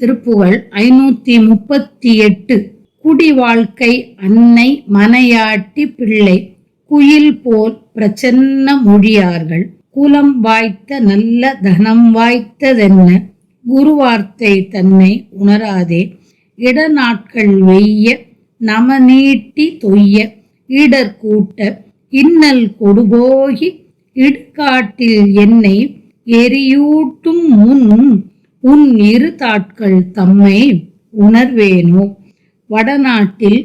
திருப்புகழ் ஐநூத்தி முப்பத்தி எட்டு. குடி வாழ்க்கை அன்னை மனையாட்டி பிள்ளை. குயில் போல் பிரச்சன்ன மொழியார்கள். குலம் வாய்த்த நல்ல தனம் வாய்த்ததென்ன? குருவார்த்தை தன்னை உணராதே. இடநாட்கள் வெய்ய நமநீட்டி தொய்ய. இடர் கூட்ட இன்னல் கொடுபோகி. இடுகாட்டில் என்னை எரியூட்டும் முன் உன் இரு தாட்கள் தம்மை உணர்வேனோ? வடநாட்டில்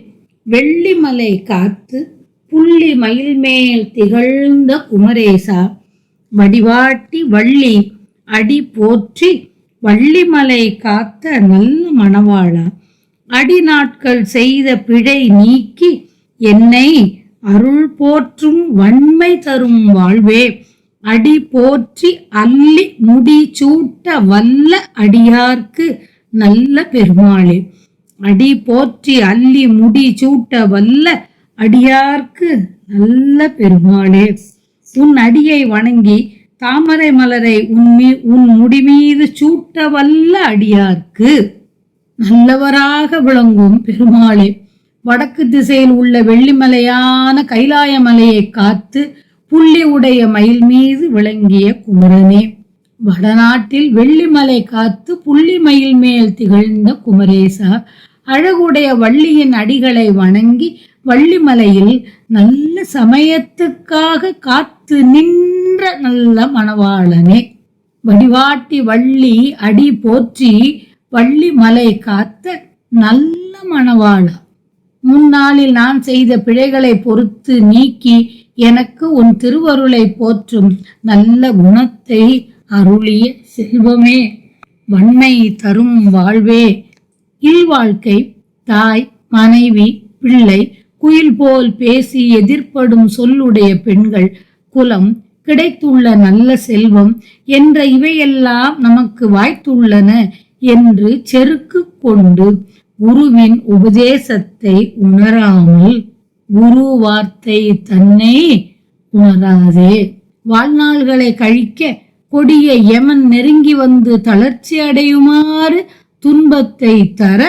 வெள்ளிமலை காத்து புள்ளி மயில்மேல் திகழ்ந்த குமரேசா வடிவாட்டி வள்ளி அடி போற்றி வள்ளிமலை காத்த நல்ல மணவாளா? அடி நாட்கள் செய்த பிழை நீக்கி என்னை அருள் போற்றும் வன்மை தரும் வாழ்வே. அடி போற்றி அள்ளி முடி சூட்ட வல்ல அடியார்க்கு நல்ல பெருமாளே. அடி போற்றி அள்ளி முடி சூட்ட வல்ல அடியார்க்கு நல்ல பெருமாளே. உன் அடியை வணங்கி தாமரை மலரை உன் உன் முடி மீது சூட்ட வல்ல அடியார்க்கு நல்லவராக விளங்கும் பெருமாளே. வடக்கு திசையில் உள்ள வெள்ளிமலையான கைலாய மலையை காத்து புள்ளி உடைய மயில் மீது விளங்கிய குமரனே வடநாட்டில் வெள்ளிமலை காத்து புள்ளி மயில் மேல் திகழ்ந்த குமரேசா அழகுடைய வள்ளியின் அடிகளை வணங்கி வள்ளிமலையில் நல்ல சமயத்துக்காக காத்து நின்ற நல்ல மணவாளனே. வடிவாட்டி வள்ளி அடி போற்றி வள்ளிமலை காத்த நல்ல மணவாளா. முன்னாளில் நான் செய்த பிழைகளை பொறுத்து நீக்கி எனக்கு உன் திருவருளை போற்றும் நல்ல குணத்தை அருளிய செல்வமே வன்மை தரும் வாழ்வே. இல்வாழ்க்கை தாய் மனைவி பிள்ளை குயில் போல் பேசி எதிர்ப்படும் சொல்லுடைய பெண்கள் குலம் கிடைத்துள்ள நல்ல செல்வம் என்ற இவையெல்லாம் நமக்கு வாய்த்துள்ளன என்று செருக்கு கொண்டு குருவின் உபதேசத்தை உணராமல் குரு வார்த்தை தன்னை உணராதே. வாழ்நாள்களை கழிக்க கொடிய யமன் நெருங்கி வந்து தளர்ச்சி அடையுமாறு துன்பத்தை தர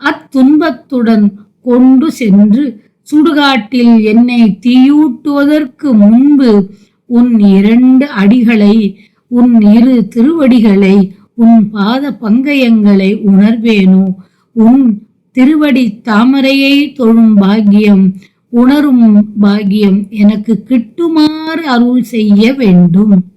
அத்துன்பத்துடன் கொண்டு சென்று சுடுகாட்டில் என்னை தீயூட்டுவதற்கு முன்பு உன் இரண்டு அடிகளை உன் இரு திருவடிகளை உன் பாத பங்கயங்களை உணர்வேனோ? உன் திருவடி தாமரையை தொழும் பாக்கியம் உணரும் பாக்கியம் எனக்கு கிட்டுமாறு அருள் செய்ய வேண்டும்.